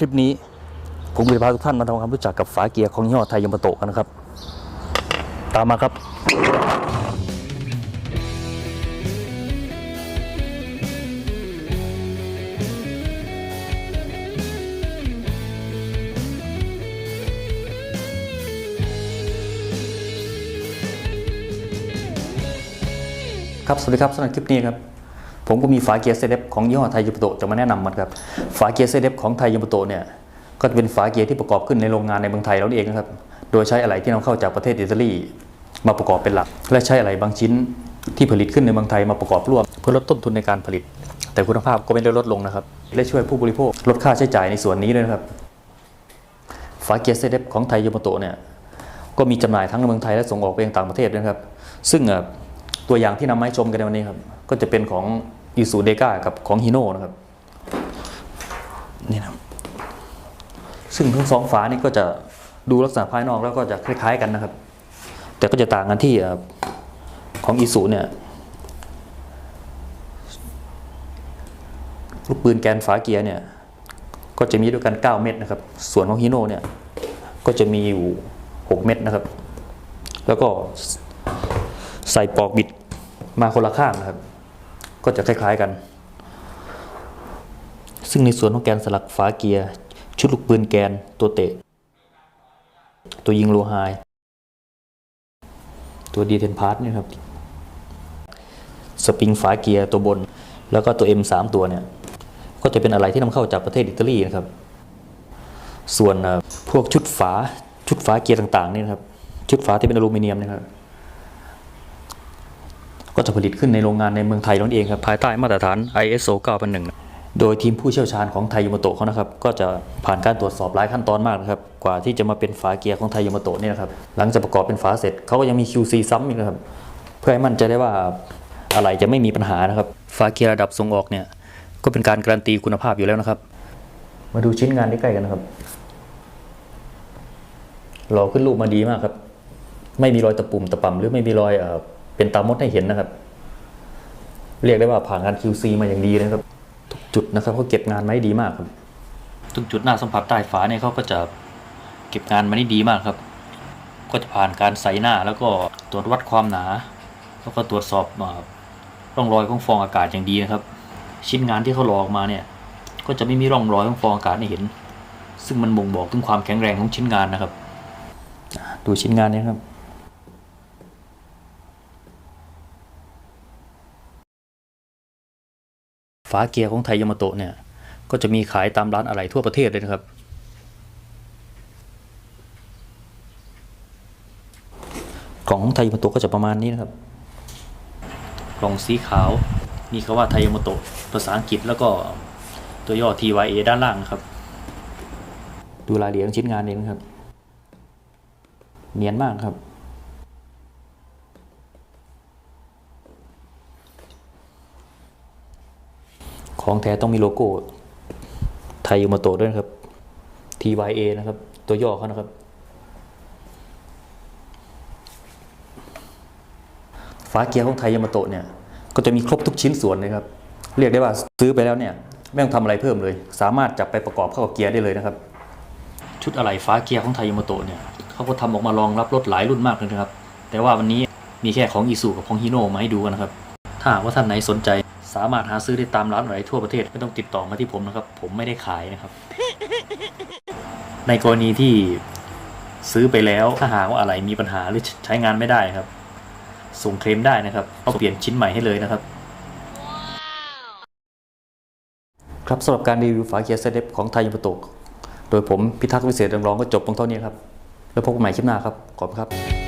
คลิปนี้ ผมจะพาทุกท่านมาทำความรู้จักกับฝาเกียร์ของยี่ห้อไทยยมโตะกันนะครับ ตามมาครับ ครับสวัสดีครับสำหรับคลิปนี้ครับ ผมก็มีฝาเกียร์เซเดฟของยี่ห้อไทยยูปโตะจะมาแนะนำมันครับ ฝาเกียร์เซเดฟของไทยยูปโตะเนี่ยก็จะเป็นฝาเกียร์ที่ประกอบขึ้นในโรงงานในเมืองไทยเราเองนะครับ โดยใช้อะไหล่ที่นำเข้าจากประเทศอิตาลีมาประกอบเป็นหลัก และใช้อะไหล่บางชิ้นที่ผลิตขึ้นในเมืองไทยมาประกอบร่วม เพื่อลดต้นทุนในการผลิต แต่คุณภาพก็ไม่ได้ลดลงนะครับ และช่วยผู้บริโภคลดค่าใช้จ่ายในส่วนนี้ด้วยนะครับ ฝาเกียร์เซเดฟของไทยยูปโตะเนี่ยก็มีจำหน่ายทั้งในเมืองไทยและส่งออกไปยังต่างประเทศนะครับ ซึ่ง ตัวอย่างที่นำมาให้ชมกันในวันนี้ครับ ก็จะเป็นของอีซูเดก้ากับของฮิโน่นะครับนี่นะซึ่งทั้งสองฝานี่ก็จะดูลักษณะภายนอกแล้วก็จะคล้าย ๆ กันนะครับ แต่ก็จะต่างกันที่ของอีซูเนี่ยลูกปืนแกนฝาเกียร์เนี่ยก็จะมีด้วยกัน 9 เม็ดนะครับ ส่วนของฮิโน่เนี่ยก็จะมีอยู่ 6 เม็ดนะครับ แล้วก็ ใส่ปอกบิดมาคนละข้างนะครับ ก็จะคล้าย ๆกัน ซึ่งในส่วนของแกนสลักฝาเกียร์ ชุดลูกปืนแกนตัวเตะ ตัวยิงโลไฮตัวดีเทนพาร์ทนี่ครับ สปริงฝาเกียร์ตัวบน แล้วก็ตัว M3 ตัวเนี่ย ก็จะเป็นอะไรที่นำเข้าจากประเทศอิตาลีนะครับ ส่วนพวกชุดฝาชุดฝาเกียร์ต่างๆนี่นะครับ ชุดฝาที่เป็นอลูมิเนียมนะครับ ก็จะผลิตขึ้นในโรงงานในเมืองไทยนั่นเองครับภายใต้มาตรฐาน ISO 9001 โดยทีมผู้เชี่ยวชาญของไทยยูมโตะเขานะครับ ก็จะผ่านการตรวจสอบหลายขั้นตอนมากนะครับกว่าที่จะมาเป็นฝาเกียร์ของไทยยูมโตะเนี่ยนะครับหลังจากประกอบเป็นฝาเสร็จเขาก็ยังมี QC ซ้ำอีกนะครับเพื่อให้มั่นใจได้ว่าอะไรจะไม่มีปัญหานะครับฝาเกียร์ระดับส่งออกเนี่ยก็เป็นการการันตีคุณภาพอยู่แล้วนะครับ มาดูชิ้นงานใกล้ๆกันนะครับหล่อขึ้นรูปมาดีมากครับ ไม่มีรอยตะปุ่มตะป่ำหรือไม่มีรอย เป็นตามดให้เห็นนะครับ เรียกได้ว่าผ่านการ QC มาอย่างดีนะครับ ทุกจุดนะครับเขาเก็บงานมาได้ดีมากครับทุกจุดหน้าสัมผัสใต้ฝาเนี่ยเขาก็จะเก็บงานมาได้ดีมากครับ ก็จะผ่านการใส่หน้าแล้วก็ตรวจวัดความหนา แล้วก็ตรวจสอบร่องรอยของฟองอากาศอย่างดีนะครับ ชิ้นงานที่เขาหลอออกมาเนี่ยก็จะไม่มีร่องรอยของฟองอากาศให้เห็น ซึ่งมันบ่งบอกถึงความแข็งแรงของชิ้นงานนะครับ ดูชิ้นงานนี้ครับ ฝาเกียร์ของไทยยามาโตะเนี่ย ก็จะมีขายตามร้านอะไหล่ทั่วประเทศเลยนะครับ กล่องของไทยยามาโตะก็จะประมาณนี้นะครับ กล่องสีขาวมีคำว่าไทยยามาโตะภาษาอังกฤษแล้วก็ตัวย่อ TYA ด้านล่างนะครับ ดูรายละเอียดของชิ้นงานเองนะครับ เนียนมากครับ ของแท้ต้องมีโลโก้ ไทยยูมาโตด้วยนะครับ TYA นะครับ ตัวย่อเขานะครับ ฝาเกียร์ของไทยยามาโตะเนี่ย ก็จะมีครบทุกชิ้นส่วนเลยครับ เรียกได้ว่าซื้อไปแล้วเนี่ยไม่ต้องทำอะไรเพิ่มเลย สามารถจับไปประกอบเข้ากับเกียร์ได้เลยนะครับ ชุดอะไหล่ฟ้าเกียร์ของไทยยามาโตะเนี่ยเขาก็ทำออกมารองรับรถหลายรุ่นมากเลยนะครับ แต่ว่าวันนี้มีแค่ของอีซูกับของฮีโน่มาให้ดูกันนะครับ ถ้าว่าท่านไหนสนใจ สามารถหาซื้อได้ตามร้านอะไรทั่วประเทศไม่ต้องติดต่อมาที่ผมนะครับ ผมไม่ได้ขายนะครับ ในกรณีที่ซื้อไปแล้วถ้าหากว่าอะไรมีปัญหาหรือใช้งานไม่ได้ครับ ส่งเคลมได้นะครับเอาเปลี่ยนชิ้นใหม่ให้เลยนะครับครับสำหรับการรีวิวฝาเกียร์เซเดฟของไทยยามโตะโดยผมพิทักษ์วิเศษเรืองรองก็จบลงเท่านี้ครับ แล้วพบกันใหม่คลิปหน้าครับ ขอบคุณครับ